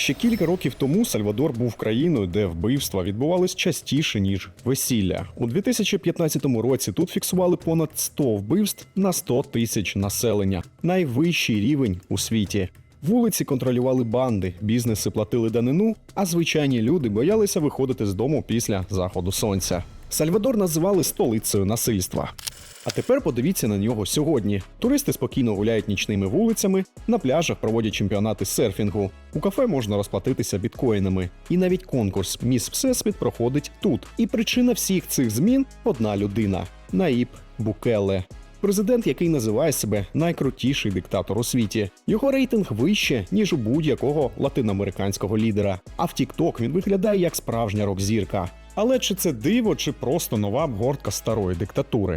Ще кілька років тому Сальвадор був країною, де вбивства відбувались частіше ніж весілля. У 2015 році тут фіксували понад 100 вбивств на 100 тисяч населення, найвищий рівень у світі. Вулиці контролювали банди, бізнеси платили данину, а звичайні люди боялися виходити з дому після заходу сонця. Сальвадор називали столицею насильства. А тепер подивіться на нього сьогодні. Туристи спокійно гуляють нічними вулицями, на пляжах проводять чемпіонати серфінгу. У кафе можна розплатитися біткоїнами. І навіть конкурс Міс Всесвіт проходить тут. І причина всіх цих змін одна людина Наїб Букеле. Президент, який називає себе найкрутіший диктатор у світі. Його рейтинг вище, ніж у будь-якого латиноамериканського лідера. А в TikTok він виглядає як справжня рок-зірка. Але чи це диво, чи просто нова обгортка старої диктатури?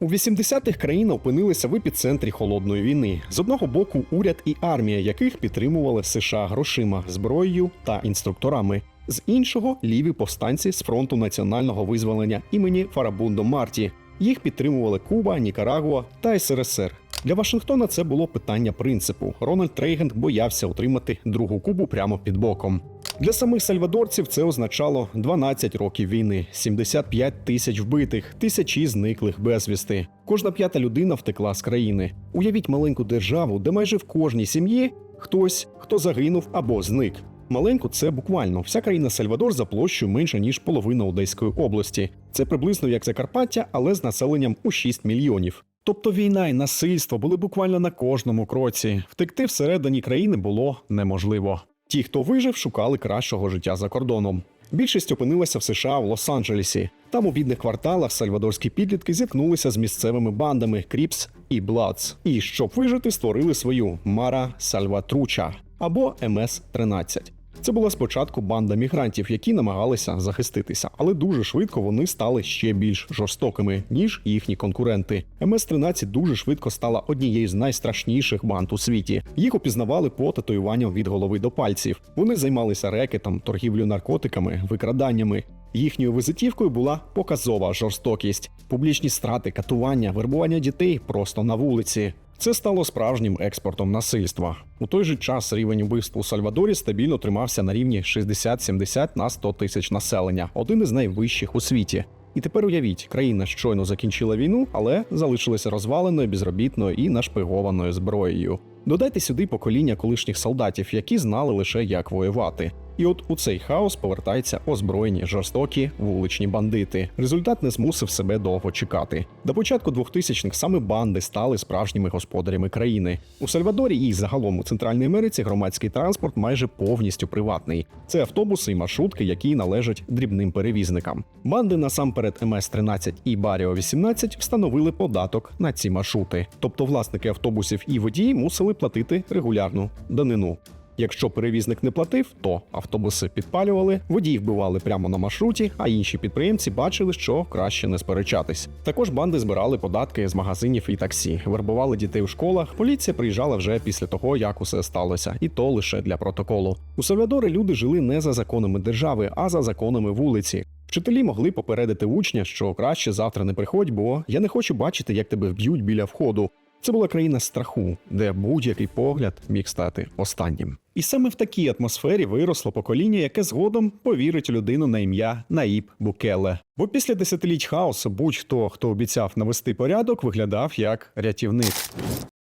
У 80-х країна опинилася в епіцентрі холодної війни. З одного боку, уряд і армія, яких підтримували США грошима, зброєю та інструкторами. З іншого ліві повстанці з фронту національного визволення імені Фарабундо Марті. Їх підтримували Куба, Нікарагуа та СРСР. Для Вашингтона це було питання принципу. Рональд Рейган боявся отримати другу Кубу прямо під боком. Для самих сальвадорців це означало 12 років війни, 75 тисяч вбитих, тисячі зниклих безвісти. Кожна п'ята людина втекла з країни. Уявіть маленьку державу, де майже в кожній сім'ї хтось, хто загинув або зник. Маленьку це буквально вся країна Сальвадор за площею менше ніж половина Одеської області. Це приблизно як Закарпаття, але з населенням у 6 мільйонів. Тобто війна і насильство були буквально на кожному кроці. Втекти всередині країни було неможливо. Ті, хто вижив, шукали кращого життя за кордоном. Більшість опинилася в США в Лос-Анджелесі. Там у бідних кварталах сальвадорські підлітки зіткнулися з місцевими бандами Кріпс і Бладс. І щоб вижити, створили свою Мара Сальватруча або МС-13. Це була спочатку банда мігрантів, які намагалися захиститися, але дуже швидко вони стали ще більш жорстокими, ніж їхні конкуренти. МС-13 дуже швидко стала однією з найстрашніших банд у світі. Їх опізнавали по татуюванням від голови до пальців. Вони займалися рекетом, торгівлею наркотиками, викраданнями. Їхньою визитівкою була показова жорстокість, публічні страти, катування, вербування дітей просто на вулиці. Це стало справжнім експортом насильства. У той же час рівень убивств у Сальвадорі стабільно тримався на рівні 60-70 на 100 тисяч населення, один із найвищих у світі. І тепер уявіть, країна щойно закінчила війну, але залишилася розваленою, безробітною і нашпигованою зброєю. Додайте сюди покоління колишніх солдатів, які знали лише як воювати. І от у цей хаос повертаються озброєні жорстокі вуличні бандити. Результат не змусив себе довго чекати. До початку 2000-х саме банди стали справжніми господарями країни. У Сальвадорі і загалом у Центральній Америці громадський транспорт майже повністю приватний. Це автобуси і маршрутки, які належать дрібним перевізникам. Банди насамперед МС-13 і Баріо 18 встановили податок на ці маршрути. Тобто власники автобусів і водії мусили платити регулярну данину. Якщо перевізник не платив, то автобуси підпалювали, водії вбивали прямо на маршруті, а інші підприємці бачили, що краще не сперечатись. Також банди збирали податки з магазинів і таксі, вербували дітей у школах. Поліція приїжджала вже після того, як усе сталося, і то лише для протоколу. У Сальвадорі люди жили не за законами держави, а за законами вулиці. Вчителі могли попередити учня, що краще завтра не приходь, бо я не хочу бачити, як тебе вб'ють біля входу. Це була країна страху, де будь-який погляд міг стати останнім. І саме в такій атмосфері виросло покоління, яке згодом повірить людину на ім'я Наїб Букеле. Бо після десятиліть хаосу будь-хто, хто обіцяв навести порядок, виглядав як рятівник.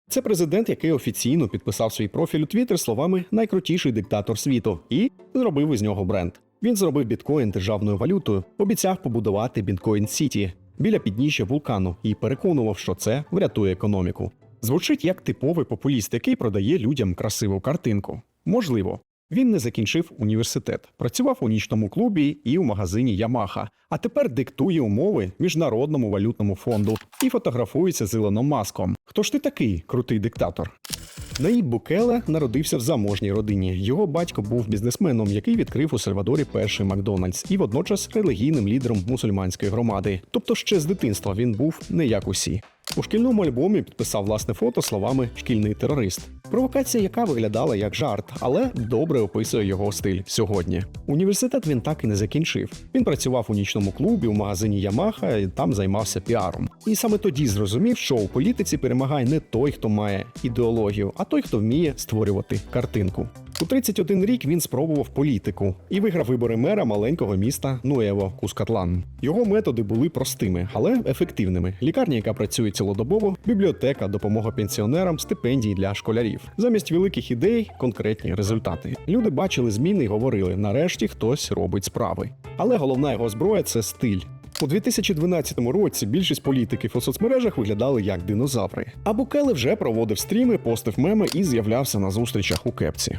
Це президент, який офіційно підписав свій профіль у Твіттер словами найкрутіший диктатор світу і зробив із нього бренд. Він зробив біткоін державною валютою, обіцяв побудувати біткоін Сіті біля підніжжя вулкану і переконував, що це врятує економіку. Звучить як типовий популіст, який продає людям красиву картинку. Можливо, він не закінчив університет, працював у нічному клубі і у магазині Ямаха, а тепер диктує умови міжнародному валютному фонду і фотографується з Ілоном Маском. Хто ж ти такий крутий диктатор? Наїб Букеле народився в заможній родині. Його батько був бізнесменом, який відкрив у Сальвадорі перший Макдональдс, і водночас релігійним лідером мусульманської громади. Тобто ще з дитинства він був не як усі. У шкільному альбомі підписав власне фото словами шкільний терорист. Провокація, яка виглядала як жарт, але добре описує його стиль сьогодні. Університет він так і не закінчив. Він працював у нічному клубі, у магазині Ямаха і там займався піаром. І саме тоді зрозумів, що у політиці перемагає не той, хто має ідеологію, а той, хто вміє створювати картинку. У 31 рік він спробував політику і виграв вибори мера маленького міста Нуево Кускатлан. Його методи були простими, але ефективними: лікарня, яка працює цілодобово, бібліотека, допомога пенсіонерам, стипендії для школярів. Замість великих ідей конкретні результати. Люди бачили зміни і говорили: нарешті хтось робить справи. Але головна його зброя це стиль. У 2012 році більшість політиків у соцмережах виглядали як динозаври. А Букеле вже проводив стріми, постив меми і з'являвся на зустрічах у кепці.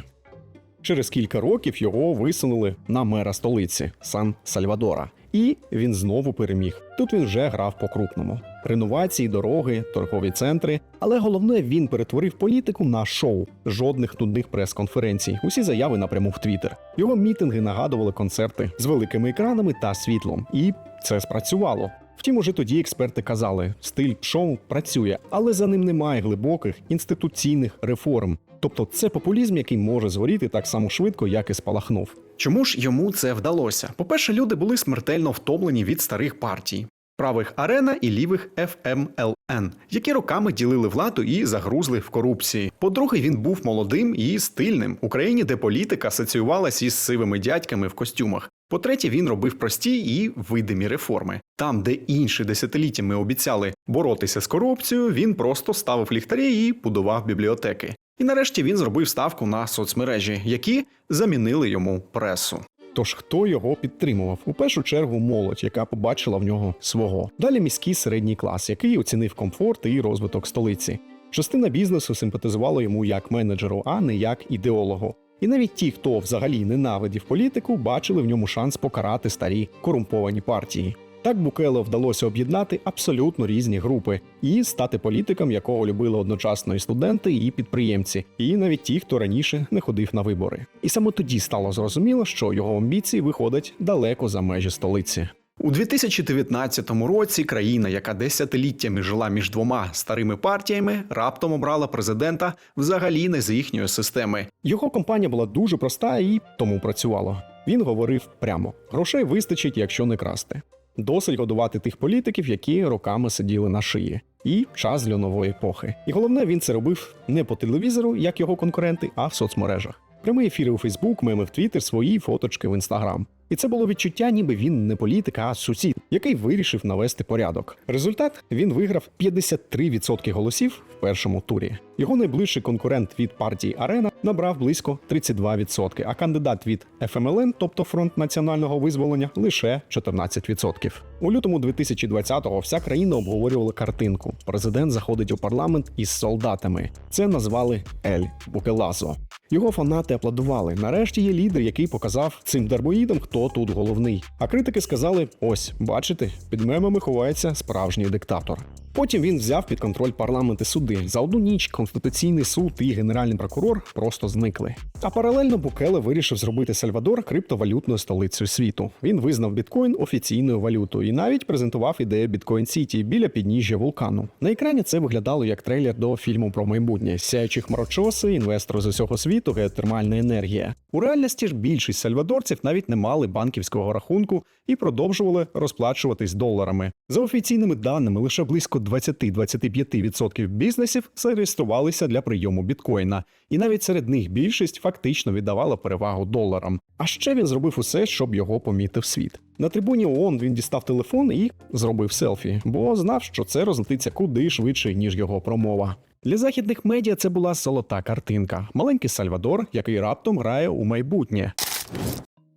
Через кілька років його висунули на мера столиці Сан Сальвадора. І він знову переміг. Тут він вже грав по-крупному. Реновації, дороги, торгові центри. Але головне, він перетворив політику на шоу. Жодних нудних прес-конференцій. Усі заяви напряму в Твіттер. Його мітинги нагадували концерти з великими екранами та світлом. І це спрацювало. Втім, уже тоді експерти казали, стиль шоу працює, але за ним немає глибоких інституційних реформ. Тобто це популізм, який може згоріти так само швидко, як і спалахнув. Чому ж йому це вдалося? По-перше, люди були смертельно втомлені від старих партій. Правих арена і лівих FMLN, які роками ділили владу і загрузли в корупції. По-друге, він був молодим і стильним в Україні, де політика асоціювалася із сивими дядьками в костюмах. По-третє, він робив прості і видимі реформи. Там, де інші десятиліттями обіцяли боротися з корупцією, він просто ставив ліхтарі і будував бібліотеки. І нарешті він зробив ставку на соцмережі, які замінили йому пресу. Тож хто його підтримував? У першу чергу молодь, яка побачила в нього свого. Далі міський середній клас, який оцінив комфорт і розвиток столиці. Частина бізнесу симпатизувала йому як менеджеру, а не як ідеологу. І навіть ті, хто взагалі ненавидів політику, бачили в ньому шанс покарати старі корумповані партії. Так Букеле вдалося об'єднати абсолютно різні групи і стати політиком, якого любили одночасно і студенти, і підприємці, і навіть ті, хто раніше не ходив на вибори. І саме тоді стало зрозуміло, що його амбіції виходять далеко за межі столиці. У 2019 році країна, яка десятиліттями жила між двома старими партіями, раптом обрала президента взагалі не з їхньої системи. Його компанія була дуже проста і тому працювала. Він говорив прямо: грошей вистачить, якщо не красти. Досить годувати тих політиків, які роками сиділи на шиї. І час для нової епохи. І головне, він це робив не по телевізору, як його конкуренти, а в соцмережах. Прямі ефіри у Фейсбук, меми в Твіттер, свої фоточки в Інстаграм. І це було відчуття, ніби він не політик, а сусід, який вирішив навести порядок. Результат він виграв 53% голосів в першому турі. Його найближчий конкурент від партії Арена набрав близько 32%, а кандидат від ФМЛН, тобто фронт національного визволення, лише 14%. У лютому 2020-го вся країна обговорювала картинку. Президент заходить у парламент із солдатами. Це назвали Ель Букелазо. Його фанати аплодували. Нарешті є лідер, який показав цим дарбоїдам, хто тут головний. А критики сказали: ось, бачите, під мемами ховається справжній диктатор. Потім він взяв під контроль парламент і суди. За одну ніч Конституційний суд і генеральний прокурор просто зникли. А паралельно Букеле вирішив зробити Сальвадор криптовалютною столицею світу. Він визнав біткоін офіційною валютою і навіть презентував ідею біткоін Сіті біля підніжжя вулкану. На екрані це виглядало як трейлер до фільму про майбутнє. Сяючі хмарочоси, інвестори з усього світу, геотермальна енергія. У реальності ж більшість сальвадорців навіть не мали банківського рахунку і продовжували розплачуватись доларами. За офіційними даними, лише близько 20-25% бізнесів зареєструвалися для прийому біткоїна, і навіть серед них більшість фактично віддавала перевагу доларам. А ще він зробив усе, щоб його помітив світ. На трибуні ООН він дістав телефон і зробив селфі, бо знав, що це розлетиться куди швидше, ніж його промова. Для західних медіа це була золота картинка. Маленький Сальвадор, який раптом грає у майбутнє.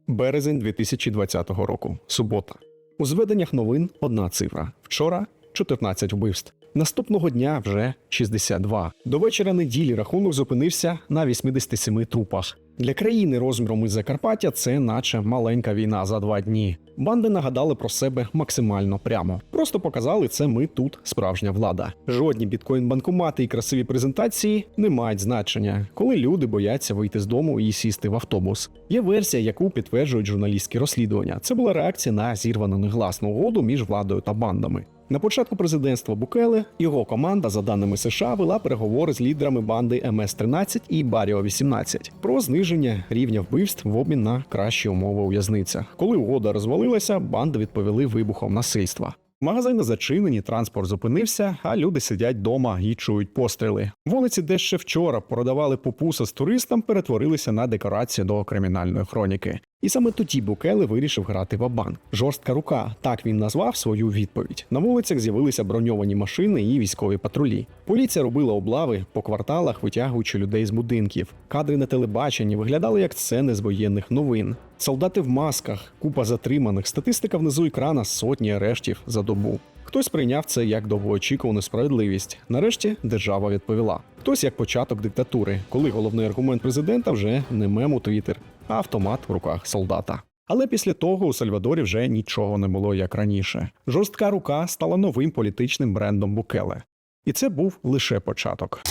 Березень 2020 року. Субота. У зведеннях новин одна цифра. Вчора 14 вбивств. Наступного дня вже 62. До вечора неділі рахунок зупинився на 87 трупах. Для країни розміром із Закарпаття це наче маленька війна за два дні. Банди нагадали про себе максимально прямо. Просто показали це ми тут справжня влада. Жодні біткоін-банкомати і красиві презентації не мають значення, коли люди бояться вийти з дому і сісти в автобус. Є версія, яку підтверджують журналістські розслідування. Це була реакція на зірвану негласну угоду між владою та бандами. На початку президентства Букеле його команда, за даними США, вела переговори з лідерами банди МС-13 і Баріо 18 про зниження рівня вбивств в обмін на кращі умови у в'язницях. Коли угода розвалилася, банди відповіли вибухом насильства. Магазини зачинені, транспорт зупинився, а люди сидять вдома і чують постріли. Вулиці, де ще вчора продавали попуса з туристам, перетворилися на декорацію до кримінальної хроніки. І саме тоді Букеле вирішив грати в банк Жорстка рука. Так він назвав свою відповідь. На вулицях з'явилися броньовані машини і військові патрулі. Поліція робила облави по кварталах, витягуючи людей з будинків. Кадри на телебаченні виглядали як сцени з воєнних новин. Солдати в масках, купа затриманих, статистика внизу екрана сотні арештів за добу. Хтось прийняв це як довгоочікувану справедливість. Нарешті держава відповіла. Хтось як початок диктатури, коли головний аргумент президента вже не мем у Твіттер, а автомат в руках солдата. Але після того у Сальвадорі вже нічого не було як раніше. Жорстка рука стала новим політичним брендом Букеле. І це був лише початок.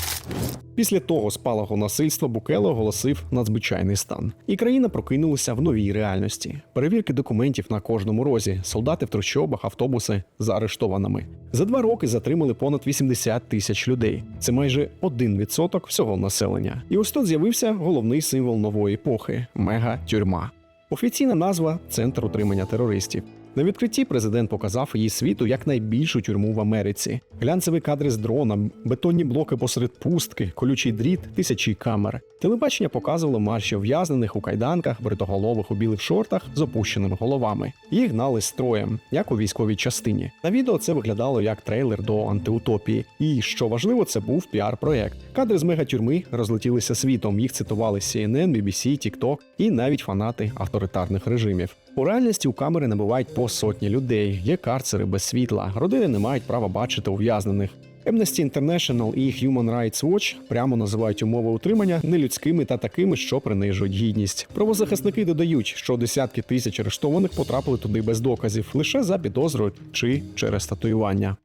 Після того спалаху насильства Букеле оголосив надзвичайний стан, і країна прокинулася в новій реальності. Перевірки документів на кожному розі, солдати в трущобах, автобуси за арештованими. За два роки затримали понад 80 тисяч людей. Це майже 1% всього населення. І ось тут з'явився головний символ нової епохи мега-тюрма. Офіційна назва Центр утримання терористів. На відкритті президент показав її світу як найбільшу тюрму в Америці. Глянцеві кадри з дрона, бетонні блоки посеред пустки, колючий дріт, тисячі камер. Телебачення показувало марші ув'язнених у кайданках, бритоголових у білих шортах з опущеними головами. Їх гнали строєм, як у військовій частині. На відео це виглядало як трейлер до антиутопії. І що важливо, це був піар-проект. Кадри з мегатюрми розлетілися світом. Їх цитували CNN, BBC, TikTok і навіть фанати авторитарних режимів. У реальності у камери набувають по сотні людей. Є карцери без світла. Родини не мають права бачити ув'язнених. Amnesty International і Human Rights Watch прямо називають умови утримання нелюдськими та такими, що принижують гідність. Правозахисники додають, що десятки тисяч арештованих потрапили туди без доказів лише за підозрою чи через татуювання.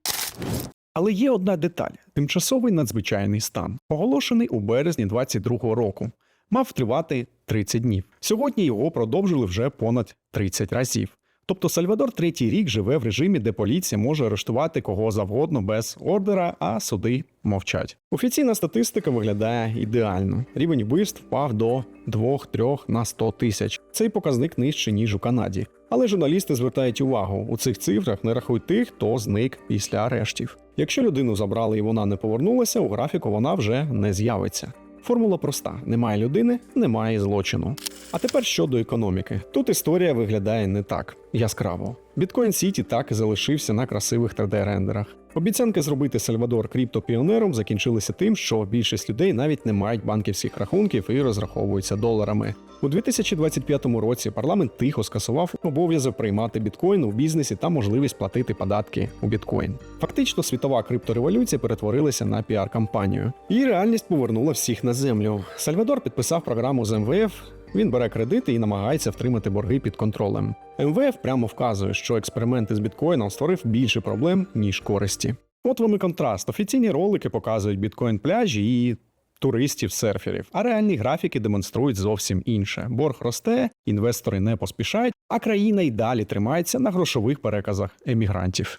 Але є одна деталь: тимчасовий надзвичайний стан, оголошений у березні 22-го року, мав тривати 30 днів. Сьогодні його продовжили вже понад 30 разів. Тобто Сальвадор третій рік живе в режимі, де поліція може арештувати кого завгодно без ордера, а суди мовчать. Офіційна статистика виглядає ідеально. Рівень вбивств впав до 2-3 на 100 тисяч. Цей показник нижче ніж у Канаді. Але журналісти звертають увагу, у цих цифрах не рахують тих, хто зник після арештів. Якщо людину забрали і вона не повернулася, у графіку вона вже не з'явиться. Формула проста: немає людини, немає злочину. А тепер щодо економіки. Тут історія виглядає не так яскраво. Біткоін Сіті так і залишився на красивих 3D-рендерах. Обіцянки зробити Сальвадор криптопіонером закінчилися тим, що більшість людей навіть не мають банківських рахунків і розраховуються доларами. У 2025 році парламент тихо скасував обов'язок приймати біткоін у бізнесі та можливість платити податки у біткоін. Фактично, світова криптореволюція перетворилася на піар-кампанію. І реальність повернула всіх на землю. Сальвадор підписав програму з МВФ. Він бере кредити і намагається втримати борги під контролем. МВФ прямо вказує, що експерименти з біткоїном створив більше проблем ніж користі. От вам і контраст. Офіційні ролики показують біткоін пляжі і туристів-серферів, а реальні графіки демонструють зовсім інше. Борг росте, інвестори не поспішають, а країна й далі тримається на грошових переказах емігрантів.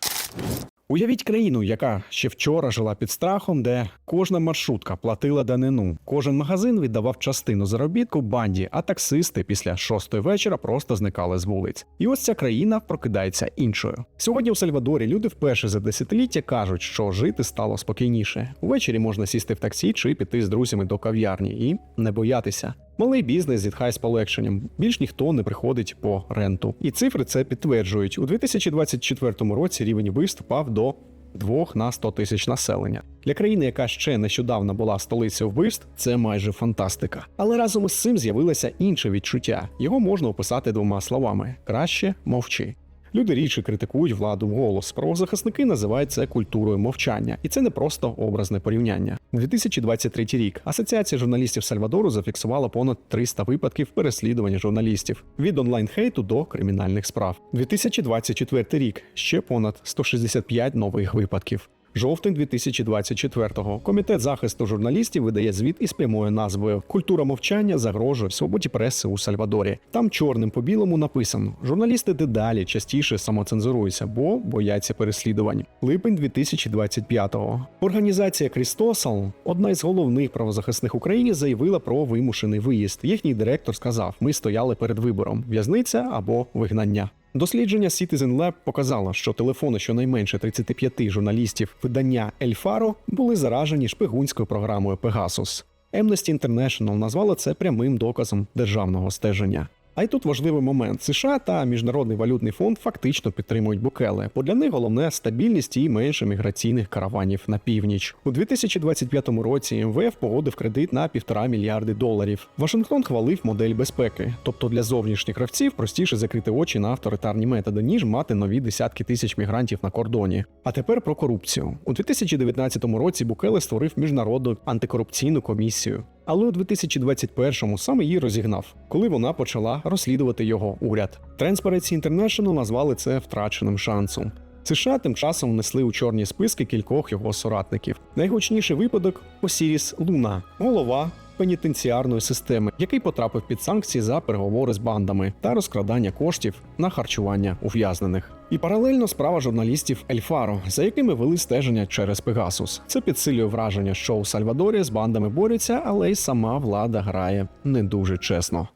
Уявіть країну, яка ще вчора жила під страхом, де кожна маршрутка платила данину, кожен магазин віддавав частину заробітку банді, а таксисти після шостої вечора просто зникали з вулиць. І ось ця країна прокидається іншою. Сьогодні у Сальвадорі люди вперше за десятиліття кажуть, що жити стало спокійніше. Увечері можна сісти в таксі чи піти з друзями до кав'ярні і не боятися. Малий бізнес зітхає з полегшенням. Більш ніхто не приходить по ренту. І цифри це підтверджують. У 2024 році рівень вбивств впав до 2 на 100 тисяч населення. Для країни, яка ще нещодавно була столицею вбивств, це майже фантастика. Але разом із цим з'явилося інше відчуття. Його можна описати двома словами: краще мовчи. Люди рідше критикують владу вголос. Правозахисники називають це культурою мовчання, і це не просто образне порівняння. 2023 рік Асоціація журналістів Сальвадору зафіксувала понад 300 випадків переслідування журналістів від онлайн-хейту до кримінальних справ. 2024 рік ще понад 165 нових випадків. Жовтень 2024-го комітет захисту журналістів видає звіт із прямою назвою Культура мовчання загрожує свободі преси у Сальвадорі. Там чорним по білому написано: журналісти дедалі частіше самоцензуруються, бо бояться переслідувань. Липень 2025-го. Організація Крістосал, одна із головних правозахисних Україні, заявила про вимушений виїзд. Їхній директор сказав: ми стояли перед вибором: в'язниця або вигнання. Дослідження Citizen Lab показало, що телефони щонайменше 35 журналістів видання El Faro були заражені шпигунською програмою Pegasus. Amnesty International назвала це прямим доказом державного стеження. А й тут важливий момент: США та Міжнародний валютний фонд фактично підтримують Букеле, бо для них головне стабільність і менше міграційних караванів на північ. У 2025 році МВФ погодив кредит на півтора мільярди доларів. Вашингтон хвалив модель безпеки, тобто для зовнішніх гравців простіше закрити очі на авторитарні методи, ніж мати нові десятки тисяч мігрантів на кордоні. А тепер про корупцію. У 2019 році Букеле створив міжнародну антикорупційну комісію. Але у 2021-му саме її розігнав, коли вона почала розслідувати його уряд. Transparency International назвали це втраченим шансом. США тим часом внесли у чорні списки кількох його соратників. Найгучніший випадок Осіріс Луна, голова пенітенціарної системи, який потрапив під санкції за переговори з бандами та розкрадання коштів на харчування ув'язнених. І паралельно справа журналістів Ельфаро, за якими вели стеження через Пегасус. Це підсилює враження, що у Сальвадорі з бандами борються, але й сама влада грає не дуже чесно.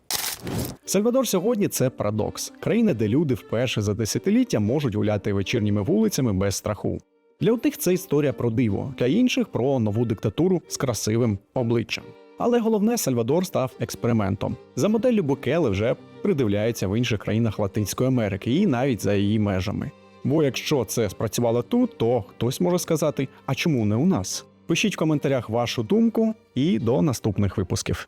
Сальвадор сьогодні це парадокс країна, де люди вперше за десятиліття можуть гуляти вечірніми вулицями без страху. Для одних це історія про диво, для інших про нову диктатуру з красивим обличчям. Але головне, Сальвадор став експериментом. За моделлю Букеле вже придивляється в інших країнах Латинської Америки і навіть за її межами. Бо якщо це спрацювало тут, то хтось може сказати: а чому не у нас? Пишіть в коментарях вашу думку і до наступних випусків.